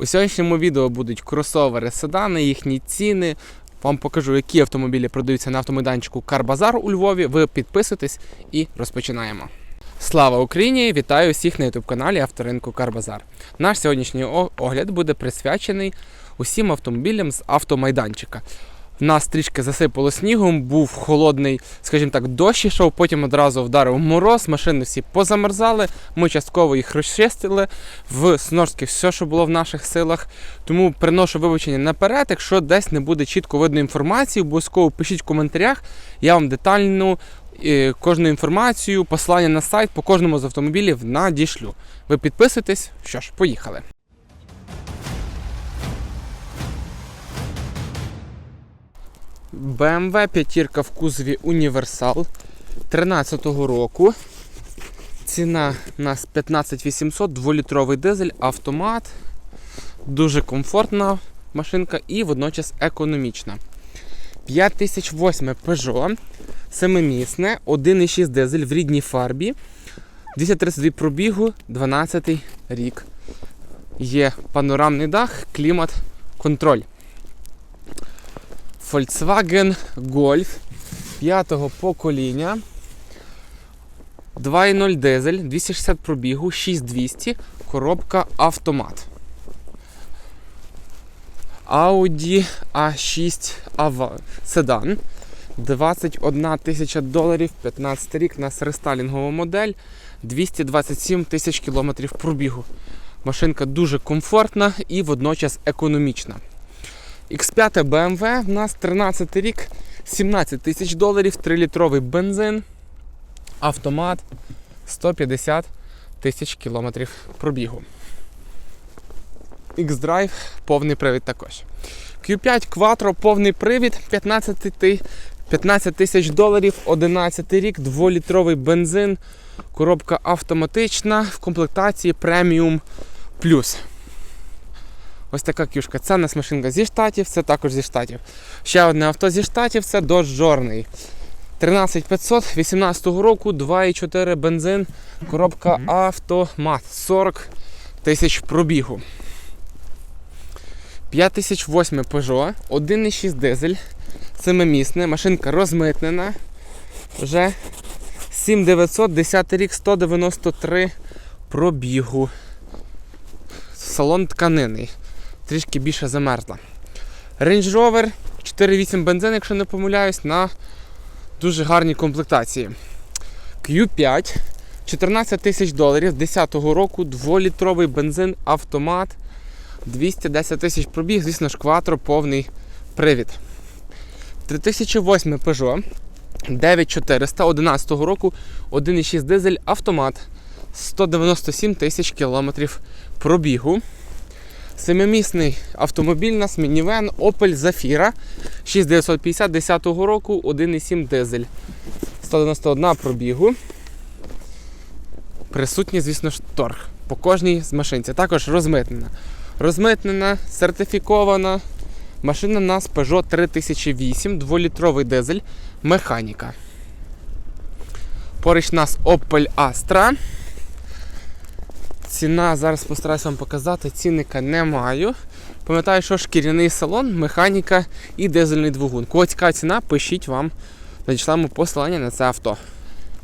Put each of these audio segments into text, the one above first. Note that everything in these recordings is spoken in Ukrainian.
У сьогоднішньому відео будуть кросовери, седани, їхні ціни. Вам покажу, які автомобілі продаються на автомайданчику Карбазар у Львові. Ви підписуйтесь і розпочинаємо. Слава Україні! Вітаю всіх на ютуб-каналі Авторинку Карбазар. Наш сьогоднішній огляд буде присвячений усім автомобілям з автомайданчика. Нас трішки засипало снігом, був холодний, скажімо так, дощ ішов, потім одразу вдарив мороз, машини всі позамерзали. Ми частково їх розчистили в Снорській все, що було в наших силах. Тому приношу вибачення наперед. Якщо десь не буде чітко видно інформації, обов'язково пишіть в коментарях. Я вам детальну е, кожну інформацію, посилання на сайт по кожному з автомобілів надішлю. Ви підписуйтесь. Що ж, поїхали. BMW п'ятірка в кузові Універсал 13-го року. Ціна у нас 15800, 2-літровий дизель, автомат. Дуже комфортна машинка і водночас економічна. 5008 Peugeot, семимісне, 1,6 дизель в рідній фарбі. 232 пробігу, 12 рік. Є панорамний дах, клімат, контроль. Volkswagen Golf 5-го покоління. 2.0 дизель, 260 пробігу, 6200, коробка автомат. Audi A6 Ava седан. 21 тисяча доларів, 15 рік, у нас рестайлінгова модель, 227 тисяч кілометрів пробігу. Машинка дуже комфортна і водночас економічна. X5 BMW в нас 13 рік, 17 тисяч доларів, 3-літровий бензин, автомат, 150 тисяч кілометрів пробігу. X-Drive, повний привід також. Q5 Quattro, повний привід, 15 тисяч доларів, 11 рік, 2-літровий бензин, коробка автоматична. В комплектації Premium Plus. Ось така кюшка. Це у нас машинка зі штатів, це також зі штатів. Ще одне авто зі штатів це Dodge Journey. 13500 18 року, 2,4 бензин, коробка автомат. 40 тисяч пробігу. 5008 Peugeot, 1,6 дизель, семимісне, машинка розмитнена. Вже 7900, 10 рік, 193 пробігу. Салон тканинний трішки більше замерзла. Range Rover 4.8 бензин, якщо не помиляюсь, на дуже гарній комплектації. Q5 14 тисяч доларів 10-го року, 2-літровий бензин, автомат, 210 тисяч пробіг, звісно ж, кватро, повний привід. 3008 Peugeot 9400 11 року, 1,6 дизель, автомат, 197 тисяч кілометрів пробігу. Семимісний автомобіль нас мінівен Opel Zafira 6950 10 року, 1,7 дизель. 191 пробігу. Присутній, звісно ж, торг по кожній з машинці. Також розмитнена. Розмитнена, сертифікована. Машина у нас Peugeot 3008, 2-літровий дизель, механіка. Поруч нас Opel Astra. Ціна, зараз постараюся вам показати, цінника не маю. Пам'ятаю, що шкіряний салон, механіка і дизельний двигун. Кого ціна, пишіть вам, надішлемо посилання на це авто.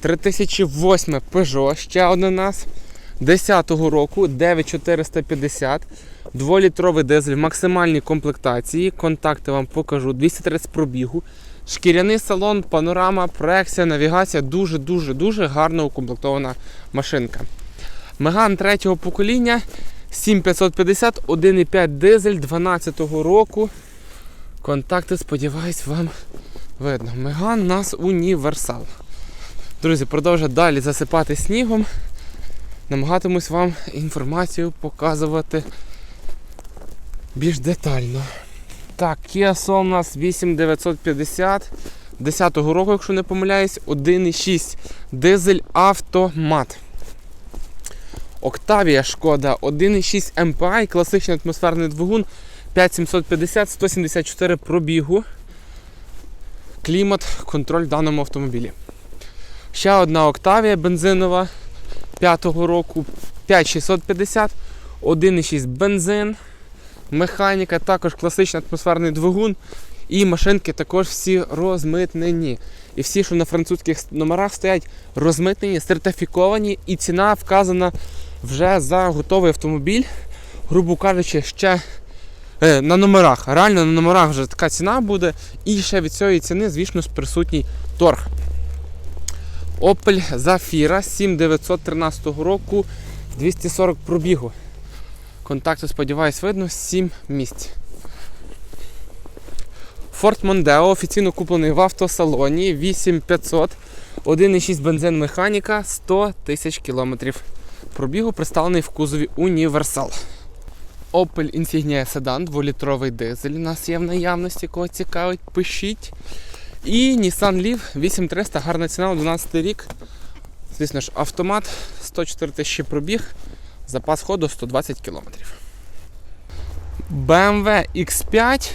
3008 Peugeot, ще один у нас. 10-го року 9450, 2-літровий дизель в максимальній комплектації. Контакти вам покажу. 230 пробігу. Шкіряний салон, панорама, проекція, навігація. Дуже-дуже дуже гарно укомплектована машинка. Меган третього покоління 7550, 1,5 дизель 12-го року. Контакти, сподіваюсь, вам видно. Меган нас універсал. Друзі, продовжую далі засипати снігом. Намагатимусь вам інформацію показувати більш детально. Так, Kia Soul у нас 8950 10-го року, якщо не помиляюсь, 1,6 дизель автомат. Октавія Шкода 1,6 MPI, класичний атмосферний двигун 5750, 174 пробігу. Клімат, контроль в даному автомобілі. Ще одна Октавія бензинова 5-го року 5650, 1,6 бензин, Механіка, також класичний атмосферний двигун. І машинки також всі розмитнені. І всі, що на французьких номерах стоять, розмитнені, сертифіковані, і ціна вказана вже за готовий автомобіль, грубо кажучи, ще е, на номерах. Реально на номерах вже така ціна буде. І ще від цієї ціни, звісно, присутній торг. Opel Zafira 7913 року 240 пробігу. Контакту, сподіваюсь, видно 7 місць. Ford Mondeo офіційно куплений в автосалоні 8500, 1,6 бензин механіка, 100 тисяч кілометрів. Пробігу представлений в кузові Універсал. Opel Insignia Sedan, 2-літровий дизель у нас є в наявності, кого цікавить, пишіть. І Nissan Leaf 8300, гарна ціна, 11 рік. Звісно ж, автомат, 104 тисячі пробіг, запас ходу 120 км. BMW X5,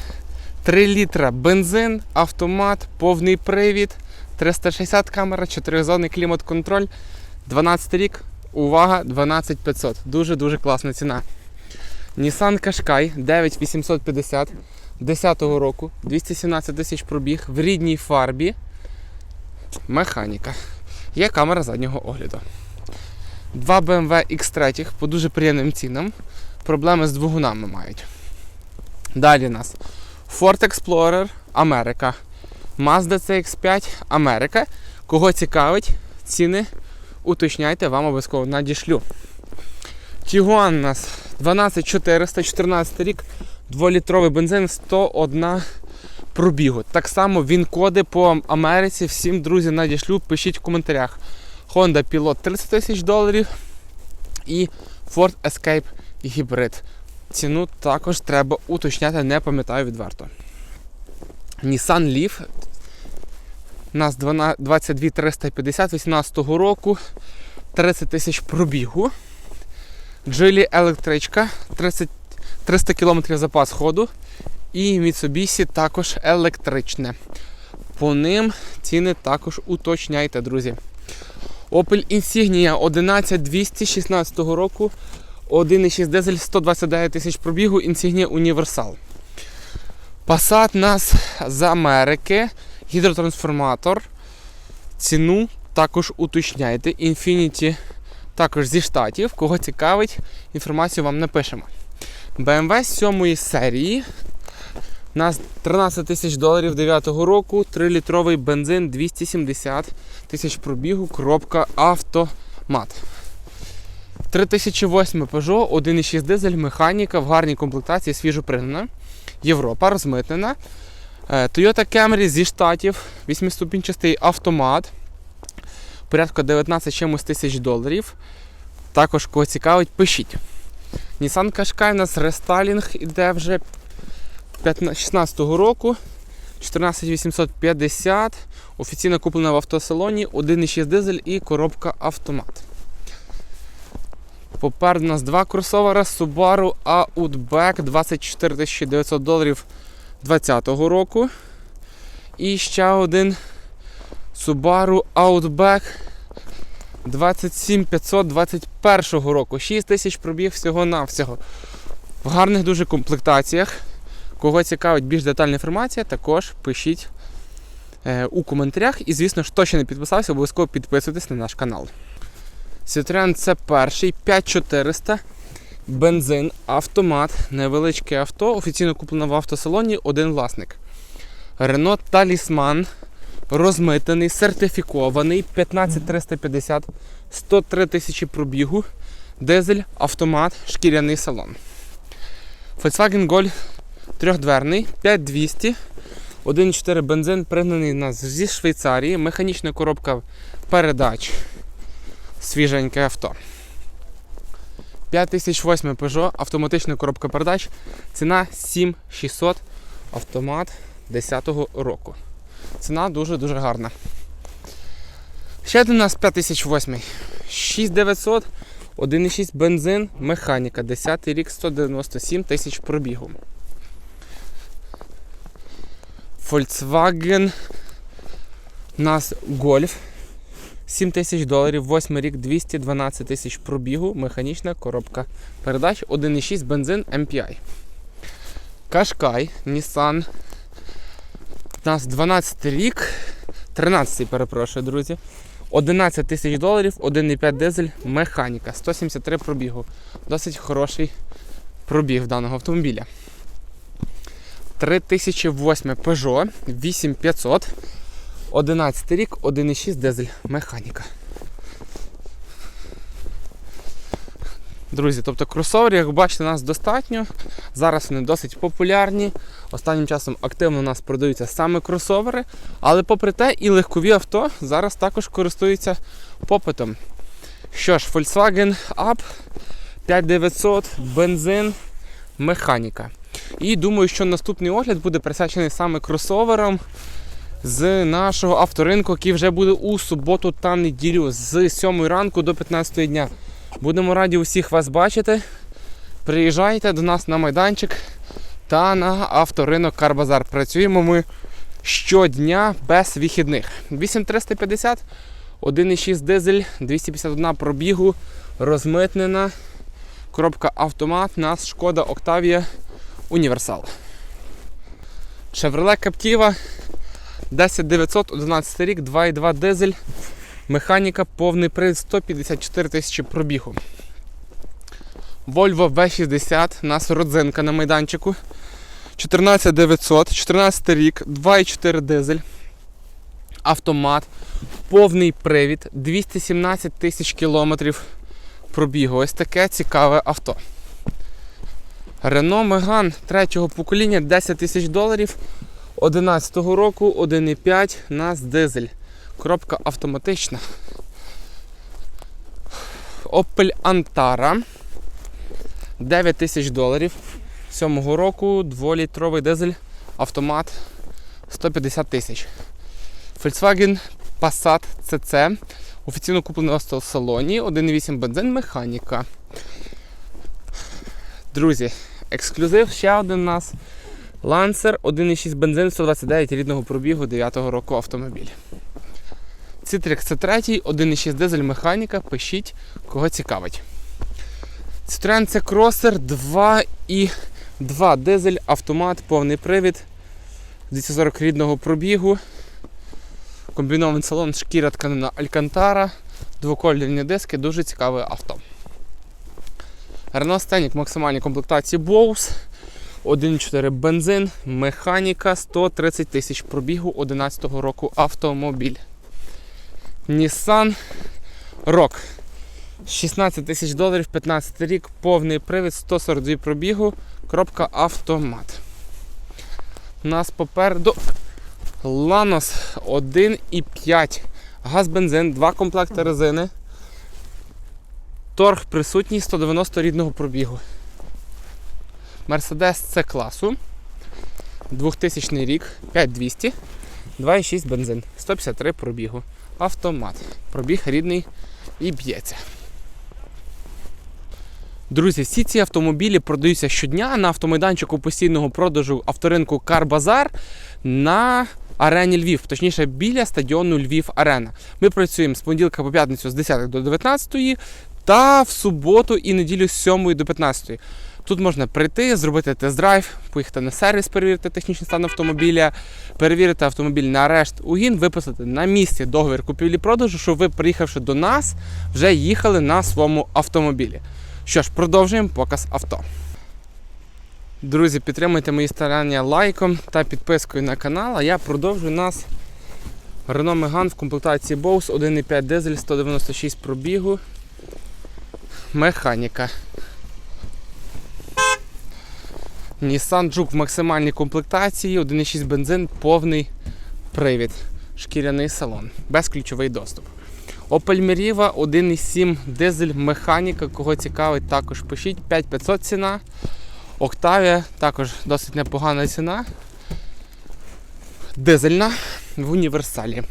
3 літра бензин, автомат, повний привід, 360 камера, 4-зонний клімат-контроль, 12 рік, увага, 12500. Дуже-дуже класна ціна. Nissan Qashqai 9850 10 року, 217 тисяч пробіг в рідній фарбі. Механіка. Є камера заднього огляду. Два BMW X3 по дуже приємним цінам. Проблеми з двигунами мають. Далі у нас Ford Explorer Америка. Mazda CX5 Америка. Кого цікавить, ціни уточняйте, вам обов'язково надішлю. Tiguan у нас 12400, 14 рік, 2-літровий бензин, 101 пробігу. Так само він коди по Америці. Всім, друзі, надішлю, пишіть в коментарях. Honda Pilot 30 тисяч доларів і Ford Escape Hybrid. Ціну також треба уточняти, не пам'ятаю відверто. Nissan Leaf. У нас 22 350 18 року, 30 тисяч пробігу. Джилі електричка, 30, 300 км запас ходу. І Mitsubishi також електричне. По ним ціни також уточняйте, друзі. Opel Insignia 11216 року. 1,6 дизель 129 тисяч пробігу, Insignia Universal. Passat нас з Америки. Гідротрансформатор. Ціну також уточняйте. Infiniti також зі штатів. Кого цікавить, інформацію вам напишемо. BMW 7 серії. У нас 13 тисяч доларів 9 року, 3-літровий бензин 270 тисяч пробігу, коробка автомат. 3008 Peugeot, 1,6 дизель, механіка в гарній комплектації, свіжо пригнана. Європа розмитнена. Е, Toyota Camry зі штатів, 8-ступінчастий автомат. Порядка 19 чимось тисяч доларів. Також кого цікавить, пишіть. Nissan Qashqai у нас рестайлінг іде вже 16 року. 14850. Офіційно куплена в автосалоні, 1,6 дизель і коробка автомат. Попереду у нас два кросовера Subaru Outback 24 900 доларів 2020 року. І ще один Subaru Outback 27521 року. 6 тисяч пробіг всього-навсього. В гарних дуже комплектаціях. Кого цікавить більш детальна інформація, також пишіть е, у коментарях. І, звісно хто ще не підписався, обов'язково підписуйтесь на наш канал. Citroen це перший 5400. Бензин, автомат, невеличке авто, офіційно куплено в автосалоні, один власник. Renault Talisman, розмитений, сертифікований, 15350, 103 тисячі пробігу, дизель, автомат, шкіряний салон. Volkswagen Golf трьохдверний, 5200, 1,4 бензин, пригнаний нас зі Швейцарії, механічна коробка передач, свіженьке авто. 5008 Peugeot, автоматична коробка передач, ціна 7600, автомат 10-го року. Ціна дуже-дуже гарна. Ще один у нас 5008. 6900, 1,6 бензин, механіка, 10 рік, 197 тисяч пробігу. Volkswagen у нас Golf 7 тисяч доларів, 8 рік, 212 тисяч пробігу, механічна коробка передач, 1,6 бензин MPI. Кашкай, Nissan. У нас 12 рік, 13 перепрошую, друзі. 11 тисяч доларів, 1,5 дизель, механіка, 173 пробігу. Досить хороший пробіг даного автомобіля. 3008 Peugeot 8500. 11 рік, 1,6 дизель, механіка. Друзі, тобто кросовери, як бачите, нас достатньо. Зараз вони досить популярні. Останнім часом активно у нас продаються саме кросовери, але попри те, і легкові авто зараз також користуються попитом. Що ж, Volkswagen Up 5900, бензин, механіка. І думаю, що наступний огляд буде присвячений саме кросоверам з нашого авторинку, який вже буде у суботу та неділю з 7 ранку до 15 дня. Будемо раді усіх вас бачити. Приїжджайте до нас на майданчик та на авторинок Карбазар. Працюємо ми щодня без вихідних. 8350, 1,6 дизель, 251 пробігу, розмитнена. Коробка автомат, нас шкода Октавія Універсал. Chevrolet Captiva 10900, 11 рік, 2,2 дизель. Механіка, повний привід 154 тисячі пробігу. Volvo V60, у нас родзинка на майданчику. 14900, 14 рік, 2,4 дизель. Автомат, повний привід, 217 тисяч кілометрів пробігу. Ось таке цікаве авто. Renault Megane третього покоління 10 тисяч доларів. 11 року 1,5 нас дизель. Коробка автоматична. Opel Antara 9 тисяч доларів. 7 року 2-літровий дизель, автомат 150 тисяч. Volkswagen Passat CC. Офіційно куплений в салоні. 1,8 бензин, механіка. Друзі, ексклюзив ще один у нас. Lancer 1,6 бензин 129 рідного пробігу 9 року автомобіль. Citrix це третій, 1,6 дизель механіка. Пишіть, кого цікавить. Citroen це кросер 2,2 дизель, автомат, повний привід. 240 рідного пробігу. Комбінований салон, шкіра тканина Алькантара, двокольорні диски, дуже цікаве авто. Renault Scenic максимальній комплектації Bose. 1,4 бензин, механіка, 130 тисяч пробігу 11 року автомобіль. Nissan Rock. 16 тисяч доларів, 15 рік, повний привід, 142 пробігу, коробка автомат. У нас попереду Lanos 1,5. Газ бензин, два комплекти резини. Торг присутній 190 рідного пробігу. Mercedes C класу. 2000 рік, 5200, 2,6 бензин, 153 пробігу. Автомат. Пробіг рідний і б'ється. Друзі, всі ці автомобілі продаються щодня на автомайданчику постійного продажу авторинку Карбазар на арені Львів, точніше біля стадіону Львів Арена. Ми працюємо з понеділка по п'ятницю з 10 до 19 та в суботу і неділю з 7 до 15. Тут можна прийти, зробити тест-драйв, поїхати на сервіс, перевірити технічний стан автомобіля, перевірити автомобіль на арешт угін, виписати на місці договір купівлі-продажу, щоб ви, приїхавши до нас, вже їхали на своєму автомобілі. Що ж, продовжуємо показ авто. Друзі, підтримуйте мої старання лайком та підпискою на канал. А я продовжую нас Renault Megane в комплектації Bose 1,5 дизель 196 пробігу. Механіка. Nissan Juke в максимальній комплектації, 1,6 бензин, повний привід, шкіряний салон, безключовий доступ. Opel Meriva 1,7 дизель, механіка, кого цікавить, також пишіть. 5500 ціна. Octavia також досить непогана ціна. Дизельна в універсалі.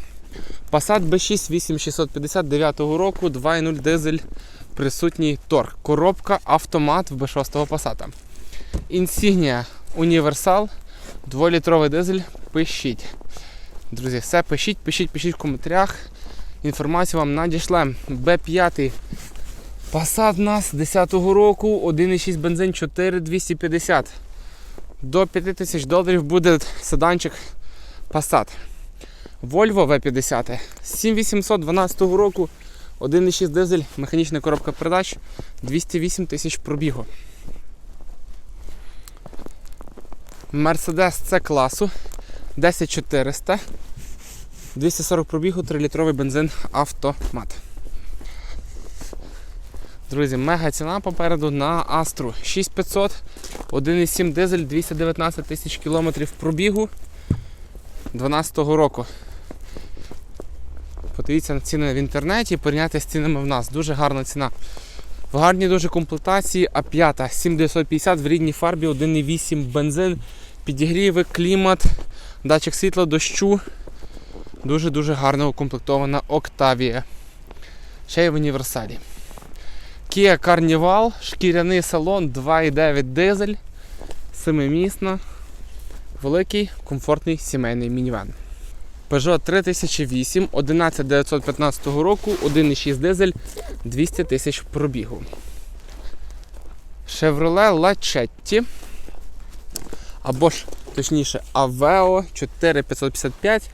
Passat B6 8659 року, 2.0 дизель, присутній торг. Коробка автомат в B6 Passat. Insignia Універсал, 2-літровий дизель. Пишіть. Друзі, все пишіть, пишіть, пишіть в коментарях. Інформацію вам надішлем. Б5 Passat нас 10-го року, 1,6 бензин 4250. До 5 тисяч доларів буде седанчик Passat. Volvo V50 7812 року, 1,6 дизель, механічна коробка передач, 208 тисяч пробігу. Mercedes C класу 10400, 240 пробігу, 3-літровий бензин автомат. Друзі, мега ціна попереду на Astra 6500, 1,7 дизель, 219 тисяч кілометрів пробігу 2012 року. Подивіться на ціни в інтернеті, порівняйте з цінами в нас. Дуже гарна ціна. В гарній дуже комплектації А5 7950 в рідній фарбі, 1,8 бензин, підігріви, клімат, датчик світла, дощу. Дуже-дуже гарно укомплектована Octavia. Ще й в універсалі. Kia Carnival, шкіряний салон, 2,9 дизель, семимісна, великий, комфортний сімейний мінівен. Peugeot 3008, 11915 року, 1,6 дизель, 200 тисяч пробігу. Chevrolet Lachetti, або ж, точніше, Aveo 4555,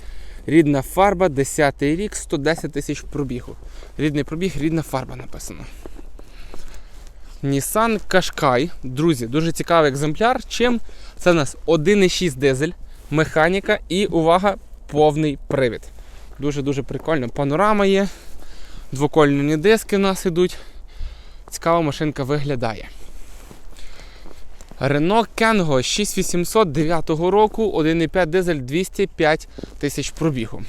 рідна фарба, 10 рік, 110 тисяч пробігу. Рідний пробіг, рідна фарба написано. Nissan Qashqai. Друзі, дуже цікавий екземпляр. Чим? Це у нас 1,6 дизель, механіка і увага, повний привід. Дуже-дуже прикольно. Панорама є, двокольні диски в нас ідуть. Цікава машинка виглядає. Renault Kangoo 6800 9 року, 1,5 дизель 205 тисяч пробігу.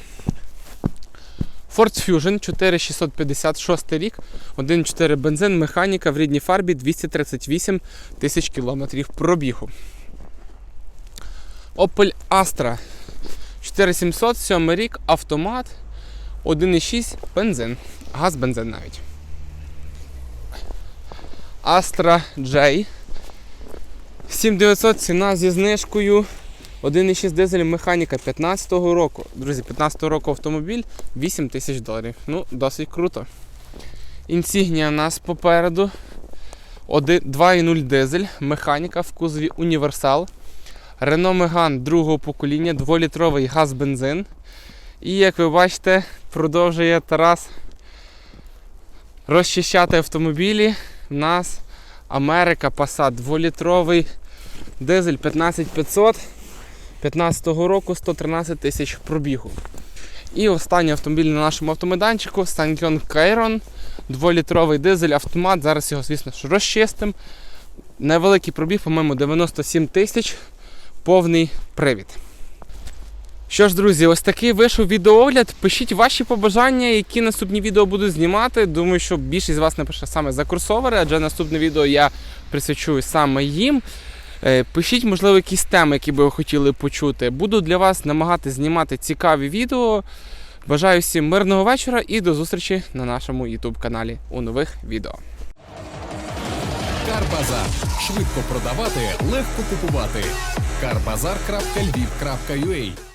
Ford Fusion 4656 рік, 1,4 бензин, механіка в рідній фарбі 238 тисяч кілометрів пробігу. Opel Astra 4700, 7 рік, автомат, 1,6 бензин, газ бензин навіть. Astra J 7900 ціна зі знижкою. 1,6 дизель механіка 15-го року. Друзі, 15-го року автомобіль 8 тисяч доларів. Ну, досить круто. Інсігнія у нас попереду. 2,0 дизель, механіка в кузові універсал. Renault Megane другого покоління, 2-літровий газ-бензин. І як ви бачите, продовжує Тарас розчищати автомобілі. У нас Америка Passat 2-літровий дизель 15500. 15-го року 113 тисяч пробігу. І останній автомобіль на нашому автомайданчику Станкіон Кайрон, 2-літровий дизель, автомат. Зараз його, звісно ж, розчистим. Невеликий пробіг, по-моєму, 97 тисяч, повний привід. Що ж, друзі, ось такий вийшов відеоогляд. Пишіть ваші побажання, які наступні відео буду знімати. Думаю, що більшість з вас напише саме за кросовери, адже наступне відео я присвячую саме їм. Е, Пишіть, можливо, якісь теми, які би ви хотіли почути. Буду для вас намагатися знімати цікаві відео. Бажаю всім мирного вечора і до зустрічі на нашому YouTube каналі у нових відео. Карбазар. Швидко продавати, легко купувати. Карбазар.львів.ua